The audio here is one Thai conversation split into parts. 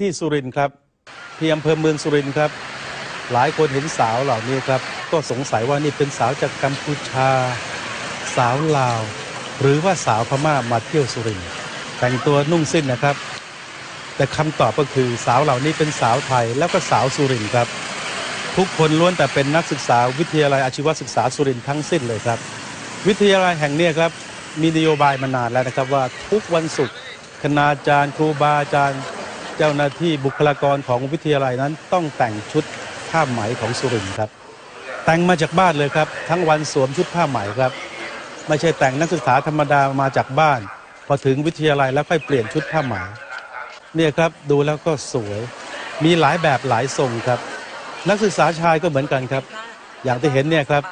ที่สุรินทร์ครับที่อำเภอเมืองสุรินทร์ครับ หลายคนเห็นสาวเหล่านี้ครับ ก็สงสัยว่านี่เป็นสาวจากกัมพูชา สาวลาว หรือว่าสาวพม่ามาเที่ยวสุรินทร์แต่งตัวนุ่งสิ้นนะครับ แต่คำตอบก็คือสาวเหล่านี้เป็นสาวไทยแล้วก็สาวสุรินทร์ครับ ทุกคนล้วนแต่เป็นนักศึกษาวิทยาลัยอาชีวศึกษาสุรินทร์ทั้งสิ้นเลยครับ วิทยาลัยแห่งนี้ครับมีนโยบายมานานแล้วนะครับว่าทุกวันศุกร์คณาจารย์ครูบาอาจารย์ เจ้าหน้าที่บุคลากรของวิทยาลัยนั้นต้องแต่งชุดผ้าไหมของสุรินทร์ครับ แต่งมาจากบ้านเลยครับ ทั้งวันสวมชุดผ้าไหมครับ ไม่ใช่แต่งนักศึกษาธรรมดามาจากบ้าน พอถึงวิทยาลัยแล้วค่อยเปลี่ยนชุดผ้าไหมเนี่ยครับดูแล้วก็สวย มีหลายแบบหลายทรงครับ นักศึกษาชายก็เหมือนกันครับ อย่างที่เห็นเนี่ยครับ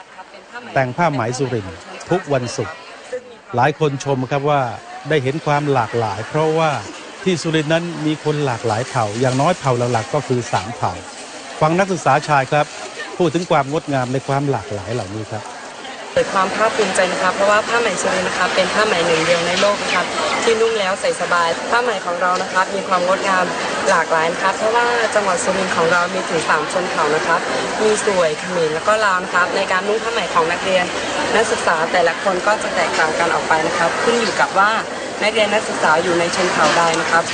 แต่งผ้าไหมสุรินทร์ทุกวันศุกร์หลายคนชมครับว่าได้เห็นความหลากหลาย เพราะว่า ที่สุรินทร์นั้นมีคนหลากหลายเผ่า อย่างน้อยเผ่าหลักๆก็คือสามเผ่า ฟังนักศึกษาชายครับ พูดถึงความงดงามในความหลากหลายเหล่านี้ครับเกิดความภาคภูมิใจนะครับเพราะว่าผ้าไหมสุรินทร์นะครับเป็นผ้าไหมหนึ่งเดียวในโลกนะครับที่นุ่งแล้วใส่สบาย ผ้าไหมของเรานะครับมีความงดงามหลากหลายนะครับเพราะว่าจังหวัดสุรินทร์ของเรามีถึงสามชนเผ่านะครับมีสวยเขมรแล้วก็ลาวนะครับในการนุ่งผ้าไหมของนักเรียน นักศึกษาแต่ละคนก็จะแตกต่างกันออกไปนะครับขึ้นอยู่กับว่า นักเรียนนักศึกษาอยู่ในชนเขาใดนะครับ